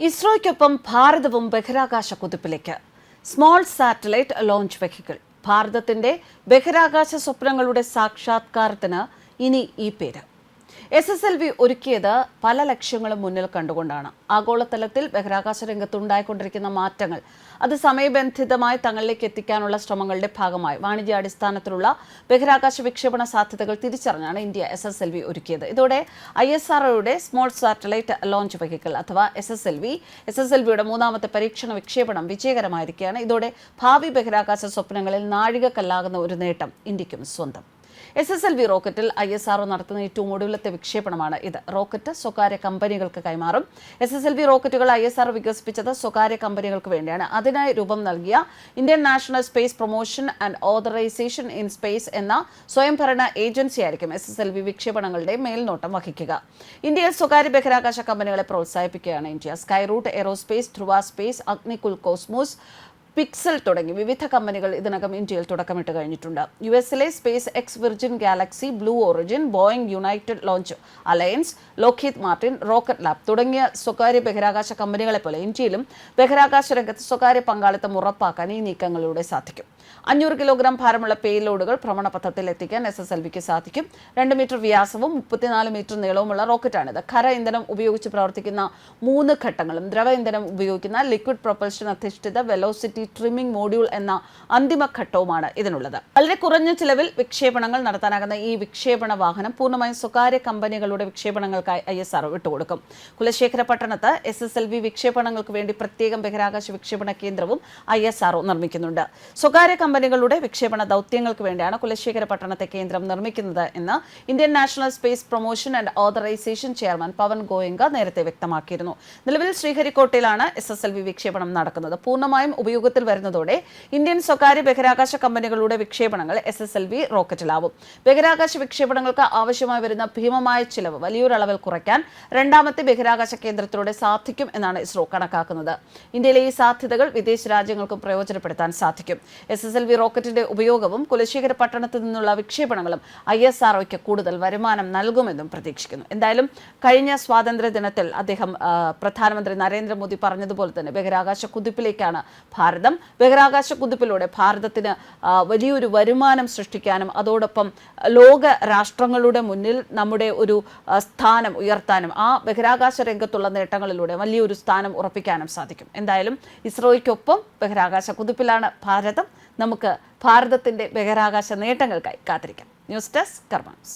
ഇസ്രോയ്ക്കൊപ്പം ഭാരതവും ബഹിരാകാശ കുതിപ്പിലേക്ക്. Small satellite launch vehicle. ഭാരതത്തിന്റെ ബഹിരാകാശ സ്വപ്നങ്ങളുടെ സാക്ഷാത്കാരത്തിന് ഇനി ഈ പേര്. എസ് എസ് എൽ വി ഒരുക്കിയത് പല ലക്ഷ്യങ്ങളും മുന്നിൽ കണ്ടുകൊണ്ടാണ്. ആഗോളതലത്തിൽ ബഹിരാകാശ രംഗത്തുണ്ടായിക്കൊണ്ടിരിക്കുന്ന മാറ്റങ്ങൾ അത് സമയബന്ധിതമായി തങ്ങളിലേക്ക് എത്തിക്കാനുള്ള ശ്രമങ്ങളുടെ ഭാഗമായി വാണിജ്യാടിസ്ഥാനത്തിലുള്ള ബഹിരാകാശ വിക്ഷേപണ സാധ്യതകൾ തിരിച്ചറിഞ്ഞാണ് India S S L V ഒരുക്കിയത്. ഇതോടെ ഐ എസ് ആർഒയുടെ സ്മോൾ സാറ്റലൈറ്റ് ലോഞ്ച് വെഹിക്കിൾ അഥവാ S S L V S S L വിയുടെ മൂന്നാമത്തെ പരീക്ഷണ വിക്ഷേപണം വിജയകരമായിരിക്കുകയാണ്. ഇതോടെ ഭാവി ബഹിരാകാശ സ്വപ്നങ്ങളിൽ നാഴികക്കല്ലാകുന്ന ഒരു നേട്ടം ഇന്ത്യക്കും സ്വന്തം. എസ് എസ് എൽ വി റോക്കറ്റിൽ ഐ എസ് ആർഒ നടത്തുന്ന ഏറ്റവും ഒടുവിലത്തെ വിക്ഷേപണമാണ് ഇത്. റോക്കറ്റ് സ്വകാര്യ കമ്പനികൾക്ക് കൈമാറും. എസ് എസ് എൽ വി റോക്കറ്റുകൾ ഐ എസ് ആർ വികസിപ്പിച്ചത് സ്വകാര്യ കമ്പനികൾക്ക് വേണ്ടിയാണ്. അതിനായി രൂപം നൽകിയ Indian national space promotion and authorisation in space എന്ന സ്വയംഭരണ ഏജൻസിയായിരിക്കും എസ് എസ് എൽ വി വിക്ഷേപണങ്ങളുടെ മേൽനോട്ടം വഹിക്കുക. ഇന്ത്യയിൽ സ്വകാര്യ ബഹിരാകാശ കമ്പനികളെ പ്രോത്സാഹിപ്പിക്കുകയാണ് India. Skyroot aerospace Dhruva space Agnikul cosmos pixel തുടങ്ങി. വിവിധ കമ്പനികൾ ഇതിനകം ഇന്ത്യയിൽ തുടക്കമിട്ട് കഴിഞ്ഞിട്ടുണ്ട്. യു എസിലെ SpaceX Virgin galaxy Blue Origin Boeing United Launch Alliance Lockheed Martin Rocket Lab തുടങ്ങിയ സ്വകാര്യ ബഹിരാകാശ കമ്പനികളെ പോലെ ഇന്ത്യയിലും ബഹിരാകാശ രംഗത്ത് സ്വകാര്യ പങ്കാളിത്തം ഉറപ്പാക്കാൻ ഈ നീക്കങ്ങളിലൂടെ സാധിക്കും. അഞ്ഞൂറ് കിലോഗ്രാം ഭാരമുള്ള പേലോഡുകൾ ഭ്രമണപഥത്തിൽ എത്തിക്കാൻ എസ് എസ് എൽ വിക്ക് സാധിക്കും. രണ്ട് മീറ്റർ വ്യാസവും മുപ്പത്തിനാല് മീറ്റർ നീളവുമുള്ള റോക്കറ്റാണിത്. ഖര ഇന്ധനം ഉപയോഗിച്ച് പ്രവർത്തിക്കുന്ന മൂന്ന് ഘട്ടങ്ങളും ദ്രവ ഇന്ധനം ഉപയോഗിക്കുന്ന ലിക്വിഡ് പ്രൊപ്പൽഷൻ അധിഷ്ഠിത വെലോസിറ്റി ട്രിമ്മിംഗ് മോഡ്യൂൾ എന്ന അന്തിമഘട്ടവുമാണ് ഇതിനുള്ളത്. വളരെ കുറഞ്ഞ ചിലവിൽ വിക്ഷേപണങ്ങൾ നടത്താനാകുന്ന ഈ വിക്ഷേപണ വാഹനം പൂർണമായും സ്വകാര്യ കമ്പനികളുടെ വിക്ഷേപണങ്ങൾക്കായി ഐ എസ് ആർ വിട്ടുകൊടുക്കും. കുലശേഖര പട്ടണത്ത് എസ് എസ് എൽ വി വിക്ഷേപണങ്ങൾക്ക് വേണ്ടി പ്രത്യേകം ബഹിരാകാശ വിക്ഷേപണ കേന്ദ്രവും ഐ എസ് ആർ നിർമ്മിക്കുന്നുണ്ട്. സ്വകാര്യ കമ്പനികളുടെ വിക്ഷേപണ ദൗത്യങ്ങൾക്ക് വേണ്ടിയാണ് കുലശേഖര പട്ടണത്തെ കേന്ദ്രം നിർമ്മിക്കുന്നത് എന്ന് Indian National Space Promotion and Authorisation chairman Pawan Goenka നേരത്തെ വ്യക്തമാക്കിയിരുന്നു. നിലവിൽ ശ്രീഹരിക്കോട്ടയിലാണ് എസ് എസ് എൽ വി വിക്ഷേപണം നടക്കുന്നത്. പൂർണമായും ഉപയോഗത്തിൽ വരുന്നതോടെ ഇന്ത്യൻ സ്വകാര്യ ബഹിരാകാശ കമ്പനികളുടെ വിക്ഷേപണങ്ങൾ എസ് എസ് എൽ വി റോക്കറ്റിലാവും. ബഹിരാകാശ വിക്ഷേപണങ്ങൾക്ക് ആവശ്യമായി വരുന്ന ഭീമമായ ചിലവ് വലിയൊരളവിൽ കുറയ്ക്കാൻ രണ്ടാമത്തെ ബഹിരാകാശ കേന്ദ്രത്തിലൂടെ സാധിക്കും എന്നാണ് ഇസ്രോ കണക്കാക്കുന്നത്. ഇന്ത്യയിലെ ഈ സാധ്യതകൾ വിദേശ രാജ്യങ്ങൾക്കും പ്രയോജനപ്പെടുത്താൻ സാധിക്കും. എസ് എസ് എൽ വി റോക്കറ്റിന്റെ ഉപയോഗവും കുലശേഖര പട്ടണത്തിൽ നിന്നുള്ള വിക്ഷേപണങ്ങളും ഐ എസ് ആർ കൂടുതൽ വരുമാനം നൽകുമെന്നും പ്രതീക്ഷിക്കുന്നു. എന്തായാലും കഴിഞ്ഞ സ്വാതന്ത്ര്യ ദിനത്തിൽ അദ്ദേഹം പ്രധാനമന്ത്രി നരേന്ദ്രമോദി പറഞ്ഞതുപോലെ തന്നെ ബഹിരാകാശ കുതിപ്പിലേക്കാണ് ഭാരതം ബഹിരാകാശ കുതിപ്പിലൂടെ ഭാരതത്തിന് വലിയൊരു വരുമാനം സൃഷ്ടിക്കാനും അതോടൊപ്പം ലോക രാഷ്ട്രങ്ങളുടെ മുന്നിൽ നമ്മുടെ ഒരു സ്ഥാനം ഉയർത്താനും ആ ബഹിരാകാശ രംഗത്തുള്ള നേട്ടങ്ങളിലൂടെ വലിയൊരു സ്ഥാനം ഉറപ്പിക്കാനും സാധിക്കും. എന്തായാലും ഇസ്രോയ്ക്കൊപ്പം ബഹിരാകാശ കുതിപ്പിലാണ് ഭാരതം. നമുക്ക് ഭാരതത്തിന്റെ ബഹിരാകാശ നേട്ടങ്ങൾക്കായി കാത്തിരിക്കാം. News desk കർമാൻസ്